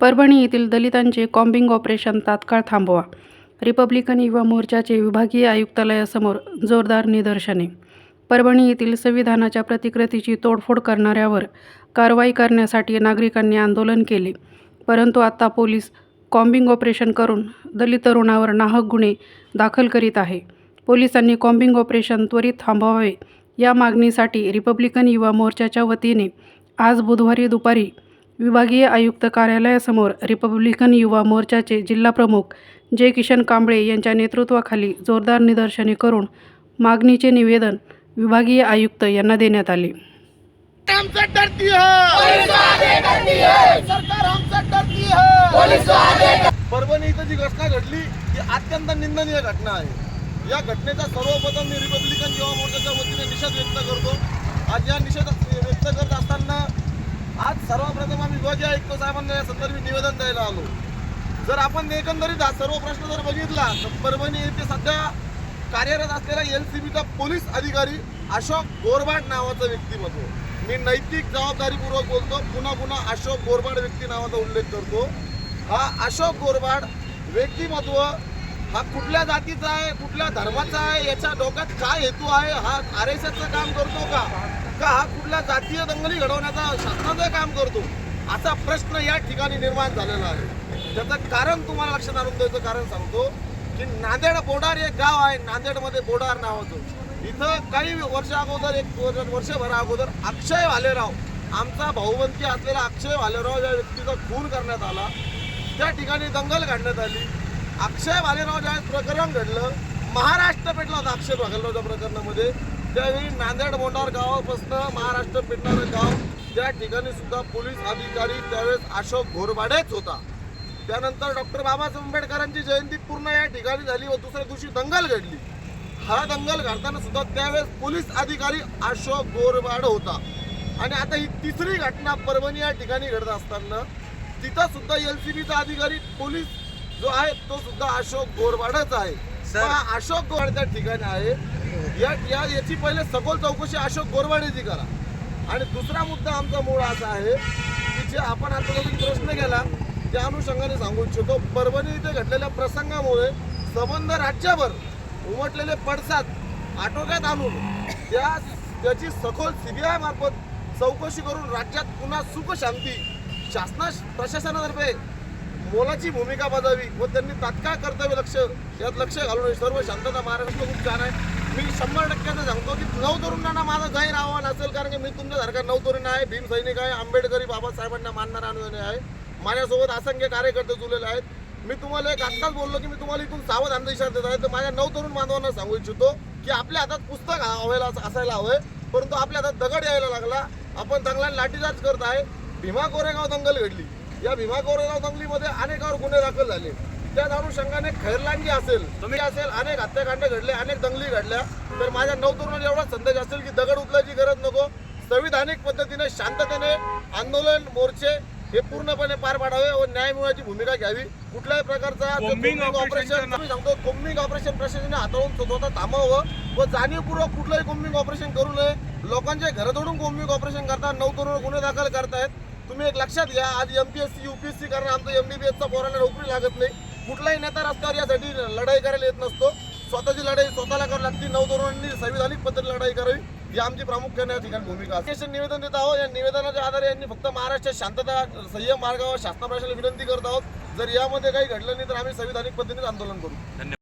परभणी येथील दलितांचे combing operation तात्काळ थांबवा. रिपब्लिकन युवा मोर्चाचे विभागीय आयुक्तालयासमोर जोरदार निदर्शने. परभणी येथील संविधानाच्या प्रतिकृतीची तोडफोड करणाऱ्यावर कारवाई करण्यासाठी नागरिकांनी आंदोलन केले. परंतु आता पोलीस कॉम्बिंग ऑपरेशन करून दलित तरुणावर नाहक गुन्हे दाखल करीत आहे. पोलिसांनी कॉम्बिंग ऑपरेशन त्वरित थांबवावे या मागणीसाठी रिपब्लिकन युवा मोर्चाच्या वतीने आज बुधवारी दुपारी विभागीय आयुक्त कार्यालयासमोर रिपब्लिकन युवा मोर्चाचे जिल्हाप्रमुख जय किशन कांबळे यांच्या नेतृत्वाखाली जोरदार निदर्शने करून मागणीचे निवेदन विभागीय आयुक्त यांना देण्यात आले. हमसे डरती है सरकार हमसे डरती है परभणी इथं जी घटना घडली ही अत्यंत निंदनीय घटना आहे. या घटनेचा सर्वप्रथम मी रिपब्लिकन युवा मोर्चाच्या वतीने निषेध व्यक्त करतो. आज या निषेध व्यक्त करत असताना आज सर्वप्रथम आम्ही ध्वज ऐकतो साहेबांना या संदर्भी निवेदन द्यायला आलो. जर आपण एकंदरीत हा सर्व प्रश्न जर बघितला तर परभणी येथे सध्या कार्यरत असलेला एल सी बीचा पोलीस अधिकारी अशोक गोरबाट नावाचं व्यक्तिमत्व. मी नैतिक जबाबदारीपूर्वक बोलतो पुन्हा पुन्हा अशोक गोरबाड व्यक्ती नावाचा उल्लेख करतो. हा अशोक गोरबाड व्यक्तिमत्व हा कुठल्या जातीचा आहे कुठल्या धर्माचा आहे याच्या डोक्यात काय हेतू आहे हा आर एस एसचं काम करतो का? का हा कुठल्या जातीय दंगली घडवण्याचा शासनाचं काम करतो? असा प्रश्न या ठिकाणी निर्माण झालेला आहे. त्याचं कारण तुम्हाला लक्षात आणून द्यायचं कारण सांगतो की नांदेड बोडार एक गाव आहे. नांदेडमध्ये बोडार नावाचं. इथं काही वर्ष अगोदर एक वर्ष- वर्षभरा अगोदर अक्षय भालेराव आमचा भाऊबंदी असलेला अक्षय भालेराव या व्यक्तीचा खून करण्यात आला. त्या ठिकाणी दंगल काढण्यात आली. अक्षय भालेराव ज्यावेळेस प्रकरण घडलं महाराष्ट्र पेटला होता अक्षय भालेरावच्या प्रकरणामध्ये. त्यावेळी नांदेड मोटार गावापासून महाराष्ट्र पेटणारं गाव. त्या ठिकाणी सुद्धा पोलीस अधिकारी त्यावेळेस अशोक घोरबाडेच होता. त्यानंतर डॉक्टर बाबासाहेब आंबेडकरांची जयंती पूर्ण या ठिकाणी झाली व दुसऱ्या दिवशी दंगल घडली. हा दंगल घडताना सुद्धा त्यावेळेस पोलीस अधिकारी अशोक गोरबाड होता. आणि आता ही तिसरी घटना परभणी या ठिकाणी घडत असताना तिथं सुद्धा एल सी बीचा अधिकारी पोलीस जो आहे तो सुद्धा अशोक गोरबाडच आहे. अशोक गोरबाड त्या ठिकाणी आहे. या या याची पहिले सखोल चौकशी अशोक गोरबाडेची करा. आणि दुसरा मुद्दा आमचा मूळ असा आहे की जे आपण आता प्रश्न केला त्या अनुषंगाने सांगू इच्छितो. परभणी इथे घडलेल्या प्रसंगामुळे संबंध राज्यभर उमटलेले पडसाद आटोक्यात आणून त्या त्याची सखोल सीबीआय मार्फत चौकशी करून राज्यात पुन्हा सुखशांती शासना प्रशासनातर्फे मोलाची भूमिका बजावी व त्यांनी तात्काळ कर्तव्य लक्ष यात लक्ष घालून सर्व शांतता महाराष्ट्र खूप छान आहे. मी शंभर टक्क्याचं सांगतो की नऊ तरुणांना माझं जाहीर आव्हान असेल कारण की मी तुमच्यासारखा नऊ तरुण आहे भीम सैनिक आहे आंबेडकरी बाबासाहेबांना मानणारा अनुयायी आहे. माझ्यासोबत असंख्य कार्यकर्ते जुळलेले आहेत. मी तुम्हाला एक आत्ताच बोललो की मी तुम्हाला इथून सावध अंधविश्वास देत आहे. तर माझ्या नऊ तरुण बांधवांना सांगू इच्छितो की आपल्या हातात पुस्तक हवायला असायला हवंय परंतु आपल्या हातात दगड यायला लागला. आपण दंगला लाठीचार्ज करत आहे. भीमा कोरेगाव दंगल घडली. या भीमा कोरेगाव दंगलीमध्ये अनेकावर गुन्हे दाखल झाले. त्याच अनुषंगाने खैरलांगी असेल तुम्ही असेल अनेक हत्याकांड घडले अनेक दंगली घडल्या तर माझ्या नऊ तरुणांना एवढा संदेश असेल की दगड उचलायची गरज नको. संविधानिक पद्धतीने शांततेने आंदोलन मोर्चे हे पूर्णपणे पार पाडावे व न्याय मिळवायची भूमिका घ्यावी. कुठल्याही प्रकारचा मी सांगतो कोम्बिंग ऑपरेशन प्रशासनाने हाताळून स्वतः थांबवावं व जाणीवपूर्वक कुठलंही कोम्बिंग ऑपरेशन करू नये. लोकांचे घर तोडून कोम्बिंग ऑपरेशन करतात नऊ तरुण गुन्हे दाखल करतायत. तुम्ही एक लक्षात घ्या आज M P S C U P S C कारण आमचं एम बी बी एसचा पोराला नोकरी लागत नाही. कुठलाही नेता रस्त्यावर यासाठी लढाई करायला येत नसतो. स्वतःची लढाई स्वतःला करावी लागते. नवतरुणांनी संविधानिक पद्धतीने लढाई करावी. ही आमची प्रामुख्याने या ठिकाणी भूमिका असते. निवेदन देत आहोत. या निवेदनाच्या आधारे यांनी फक्त महाराष्ट्रात शांतता संयम मार्गावर शासनाप्रशाला विनंती करत आहोत. जर यामध्ये काही घडलं नाही तर आम्ही संविधानिक पद्धतीने आंदोलन करू.